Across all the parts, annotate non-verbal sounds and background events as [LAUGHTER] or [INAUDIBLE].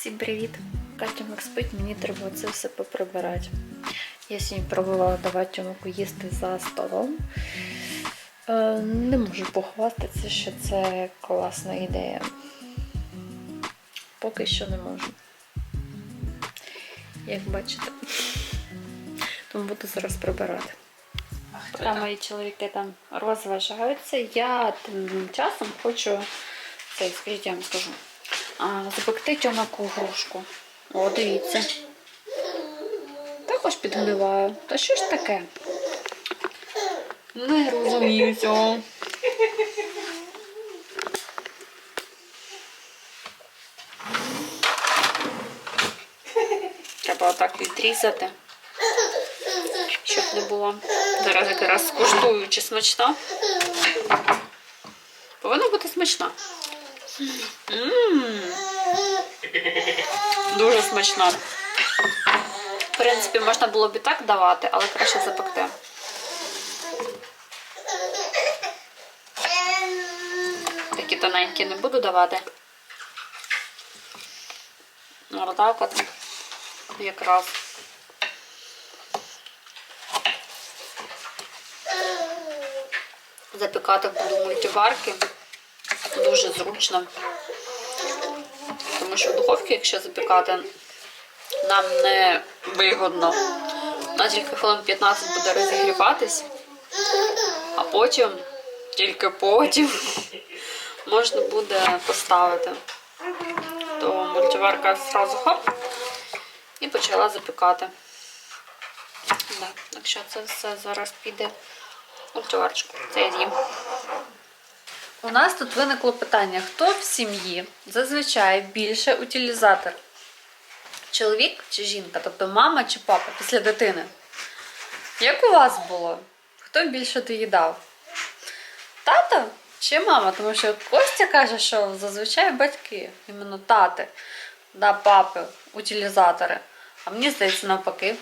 Всім привіт! Катя Мак спить, мені треба це все поприбирати. Я сьогодні пробувала давати Тьомику їсти за столом. Е, не можу похвастатися, що це класна ідея. Поки що не можу. Як бачите. Тому буду зараз прибирати. Поки мої чоловіки там розважаються, я тим часом хочу цей, скажіть, я вам скажу. Запекти тьомаку грушку. О, дивіться. Також підгниваю. Та що ж таке? Не розумію цього. Треба отак відрізати, щоб не було. Зараз якраз скуштую, чи смачна. Повинна бути смачна. Дуже смачно. В принципі, можна було б і так давати, але краще запекти. Такі тоненькі не буду давати. Отак от. Якраз. Запікати буду мультиварки. Дуже зручно. Тому що в духовці, якщо запікати, нам не вигодно. На тільки хвилин 15 буде розігріватись, а потім, тільки потім, [LAUGHS] можна буде поставити. То мультиварка зразу хоп і почала запікати. Да, якщо це все зараз піде мультиварочку, це я з'їм. У нас тут виникло питання: хто в сім'ї зазвичай більше утилізатор? Чоловік чи жінка, тобто мама чи папа після дитини? Як у вас було? Хто більше доїдав? Тато чи мама? Тому що Костя каже, що зазвичай батьки, іменно тати, да, папи, утилізатори. А мені здається, навпаки,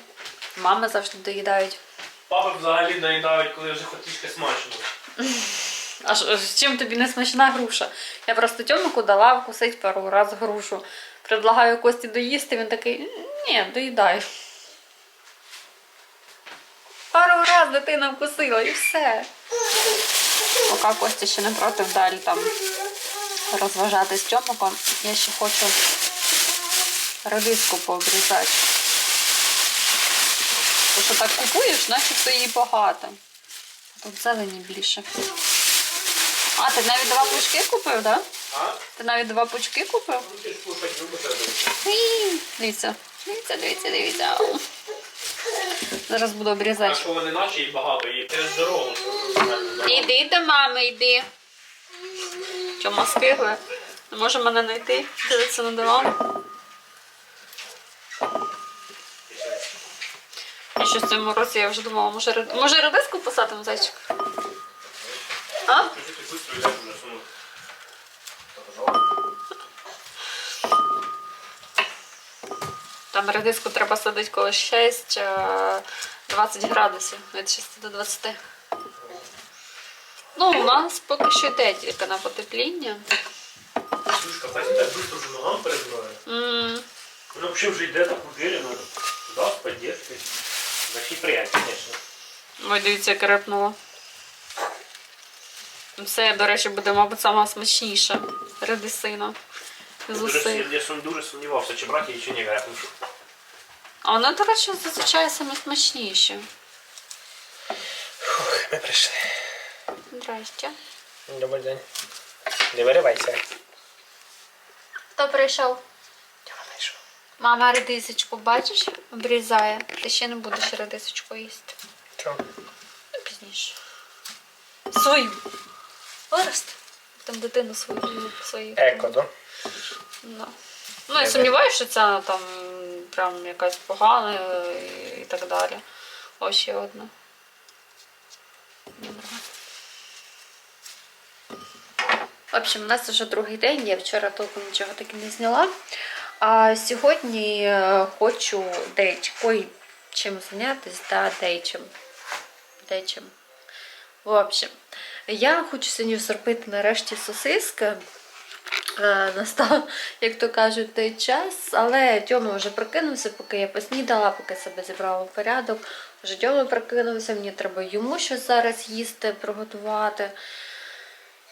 мами завжди доїдають. Папи взагалі наїдають, коли вже трішки смачно. [LAUGHS] А з чим тобі не смачна груша? Я просто Тьомику дала вкусить пару раз грушу. Предлагаю Кості доїсти, він такий, ні, доїдай. Пару раз дитина вкусила і все. Поки Костя ще не проти далі там розважати з Тьомиком, я ще хочу радиску пообрізати. Тому що так купуєш, начебто її багато. Тут зелені більше. А, ти навіть два пучки купив, так? А? Ти навіть два пучки купив? Ну ти ж кушать любиш Дивіться, дивіться, дивіться, дивіться. Зараз буду А обрізати. що вони наче і багато, і через дорогу. Іди до мами, йди. Чому скигли? Не може мене знайти, дивиться на диван. І що в цьому році я вже думала, може, може редиску посадимо зайчик? А? Швидко йдеш вже сунути. Там редиску треба садити коли 6, е, 20 градусів, від 6 до 20. Ну, у нас поки що йде тільки на потепління. Слушай, капець, так швидко вже ногам перебиває. М, Ну, взагалі вже йде так уверенно. Да, з поддержкой. Вообще приятно, конечно. Ой, дивіться, як репнуло. Це, до речі, буде, мабуть, сама смачніша редисина з Дуже, я, я дуже сумнівався, чи брати її, чи ні. А вона, до речі, зазвичай саме смачніше. Ми прийшли. Здрасте. Добрий день. Не виривайся. Хто прийшов? Мама редисочку, бачиш, обрізає. Ти ще не будеш редисочку їсти. Чого? Ну, пізніше. Свою. Виросте. Там дитину свою свою. Еко, да? Ну, ну я сумніваюся, що це там прям якась погана і, і так далі. Ось ще одна. В общем, у нас вже другий день, я вчора толком нічого таки не зняла. А сьогодні е, хочу дечко чим зайнятися, да, дечим. Дечим. В общем, я хочу сьогодні зробити нарешті сосиски. е, настав, як то кажуть, той час. Але Тьома вже прокинувся, поки я поснідала, поки себе зібрала в порядок. Вже Тьома прокинувся, мені треба йому щось зараз їсти, приготувати.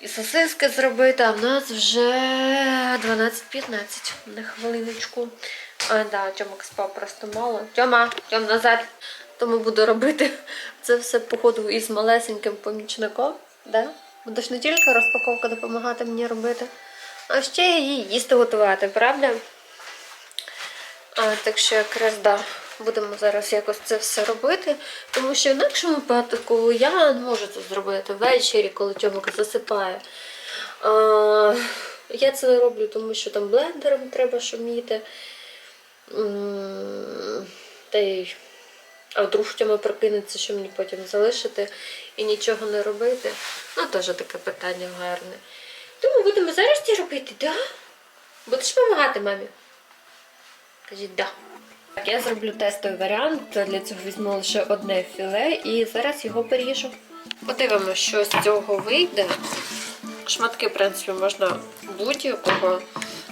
І сосиски зробити, а в нас вже 12.15 на хвилиночку. А, да, Тьомак спав просто мало. Тьома, Тьом назад. Тому буду робити це все походу із малесеньким помічником. Да? Будеш не тільки розпаковка допомагати мені робити, а ще й їсти готувати, правда? А, так що якраз да, будемо зараз якось це все робити. Тому що в інакшому випадку я не можу це зробити ввечері, коли Тьомик засипає. А, я це не роблю, тому що там блендером треба шуміти. Та й а вдруг Тьома прокинеться, що мені потім залишити і нічого не робити. Ну, теж таке питання гарне. Тому будемо зараз це робити? Да? Будеш допомагати мамі? Кажіть, да. Так, я зроблю тестовий варіант. Для цього візьму лише одне філе і зараз його поріжу. Подивимося, що з цього вийде. Шматки, в принципі, можна будь-якого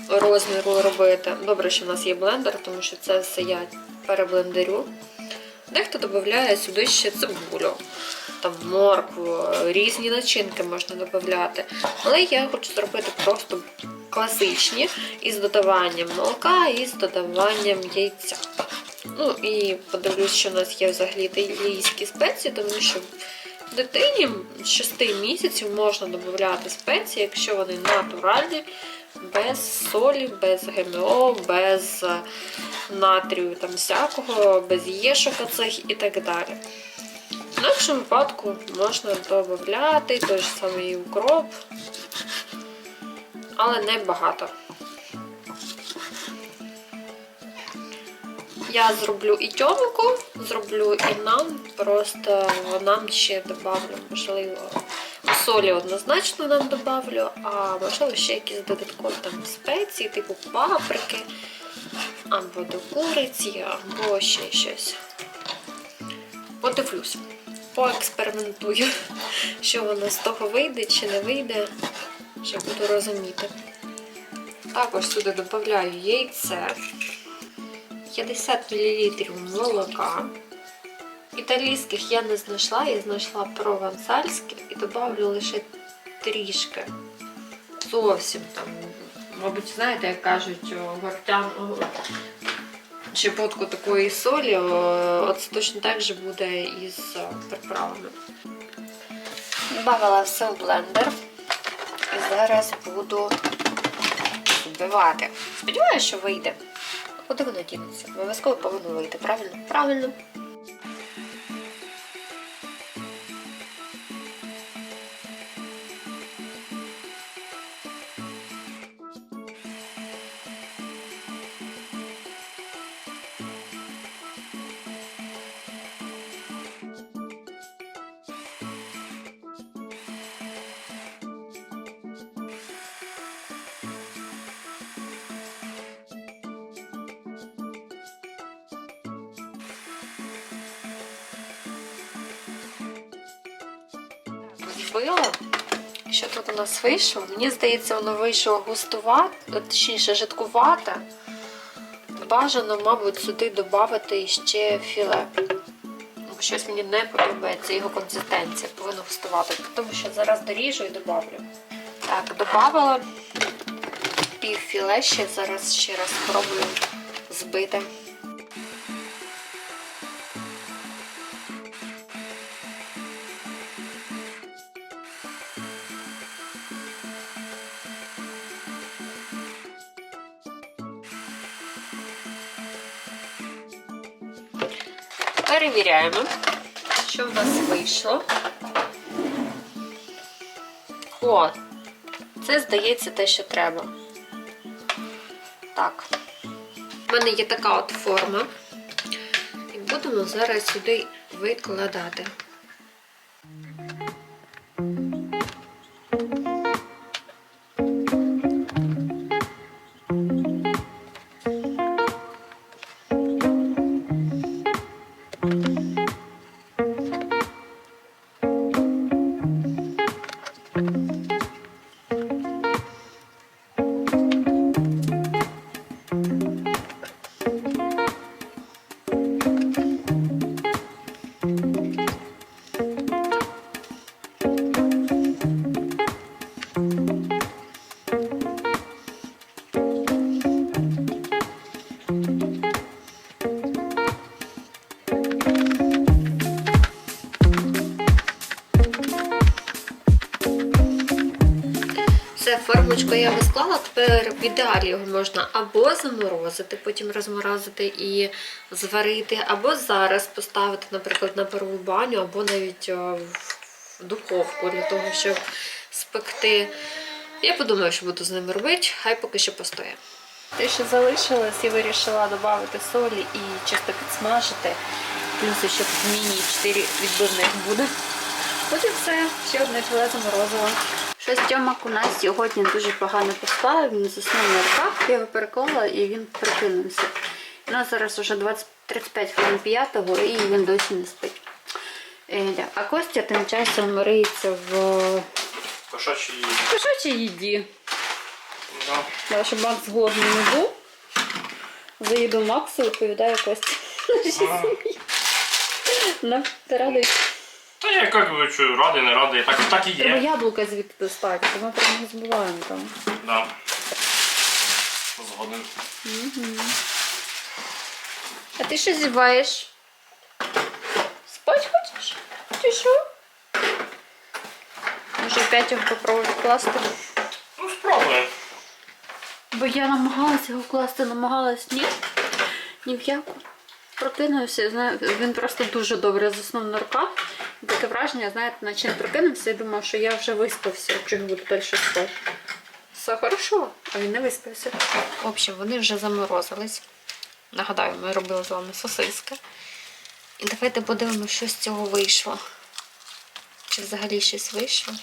розміру робити. Добре, що в нас є блендер, тому що це все я переблендерю. Дехто додає сюди ще цибулю, там моркву, різні начинки можна додати. Але я хочу зробити просто класичні із додаванням молока і з додаванням яйця. Ну і подивлюсь, що у нас є взагалі італійські спеції, тому що дитині з 6 місяців можна додати спеції, якщо вони натуральні, без солі, без ГМО, без е, натрію там всякого, без єшок оцих і так далі. В інакшому випадку можна додати той ж самий укроп, але не багато. Я зроблю і тьомику, зроблю і нам, просто нам ще добавлю, можливо, солі однозначно нам добавлю, а можливо ще якісь додаткові там спеції, типу паприки, або до куриці, або ще щось. Подивлюсь, поекспериментую, [LAUGHS] що воно з того вийде чи не вийде, що буду розуміти. Також сюди додаю яйце. 50 мл молока. Італійських я не знайшла, я знайшла провансальських і додавлю лише трішки. Зовсім там, мабуть, знаєте, як кажуть, о, гортян, щепотку такої солі, це точно так же буде із приправами. Добавила все в блендер і зараз буду збивати. Сподіваюся, що вийде. Куди воно дінеться? Обов'язково повинно вийти, правильно? Правильно. Збила. Що тут у нас вийшло? Мені здається, воно вийшло густувати, точніше, жидкувате. Бажано, мабуть, сюди додати ще філе. Щось мені не подобається, його консистенція повинна густувати, тому що зараз доріжу і додавлю. Так, додавала пів філе, ще зараз ще раз спробую збити. Перевіряємо, що в нас вийшло. О, це здається те, що треба. Так. У мене є така от форма. І будемо зараз сюди викладати. Формочку я його склала, тепер в ідеалі його можна або заморозити, потім розморозити і зварити, або зараз поставити, наприклад, на парову баню, або навіть е, в духовку для того, щоб спекти. Я подумаю, що буду з ним робити, хай поки що постоє. Те, що залишилось, я вирішила додати солі і чисто підсмажити. Плюс ще тут міні 4 відбивних буде. От і все, ще одне філе заморозила. Щось Тьомак у нас сьогодні дуже погано поспав, він заснув на руках, я його переклала і він прикинувся. У нас зараз вже 20, 35 хвилин п'ятого і він досі не спить. Е. А Костя тим часом риється в Кошачий. кошачій їді. Да. Да, щоб Макс голодний не був. За їду Максу відповідає Костя. Ти [LAUGHS] радий? Та я як би що, радий, не радий, так, так і Треба є. яблука звідти достати, то ми прямо не забуваємо там. Да. Згоден. А ти що зіваєш? Спать хочеш? Чи що? Може опять його попробувати класти? Ну, спробуємо. Бо я намагалася його класти, намагалась ні. Ні в яку. Прокинувся, знаю, він просто дуже добре заснув на руках. Таке враження, знаєте, наче не прокинувся і думав, що я вже виспався, чого буду далі спати. Все хорошо, а він не виспався. В общем, вони вже заморозились. Нагадаю, ми робили з вами сосиски. І давайте подивимося, що з цього вийшло. Чи взагалі щось вийшло.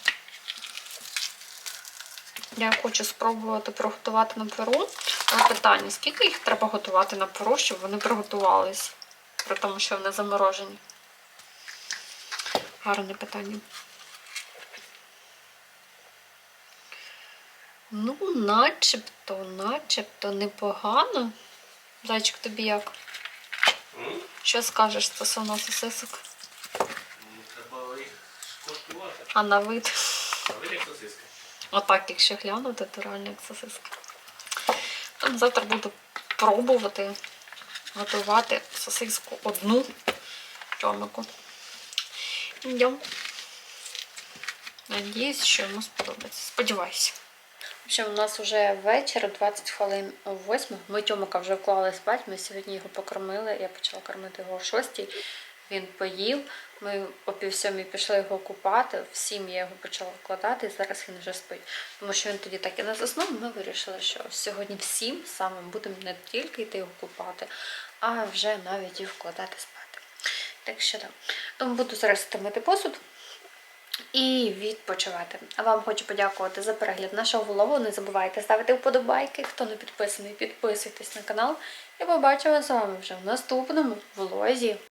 Я хочу спробувати приготувати на перу. Але питання, скільки їх треба готувати на перу, щоб вони приготувались? При тому, що вони заморожені. Гарне питання. Ну, начебто, начебто непогано. Зайчик, тобі як? Що скажеш стосовно сосисок? Ну, Треба їх скуштувати. А на вид? А ви як сосиски? Отак, якщо глянути, то реально як сосиска. Там завтра буду пробувати готувати сосиску одну чомику. Йдем. Надіюсь, що йому сподобається. Сподіваюся. В общем, у нас вже вечір, 20 хвилин о 8. Ми Тьомика вже вклали спати. Ми сьогодні його покормили. Я почала кормити його о 6. Він поїв. Ми о пів сьомій пішли його купати. В сім я його почала вкладати, і зараз він вже спить. Тому що він тоді так і не заснув. Ми вирішили, що сьогодні в сім саме будемо не тільки йти його купати, а вже навіть і вкладати спати. Так що так. Тому буду зараз мити посуд і відпочивати. А вам хочу подякувати за перегляд нашого влогу. Не забувайте ставити вподобайки. Хто не підписаний, підписуйтесь на канал. І побачимося з вами вже в наступному влозі.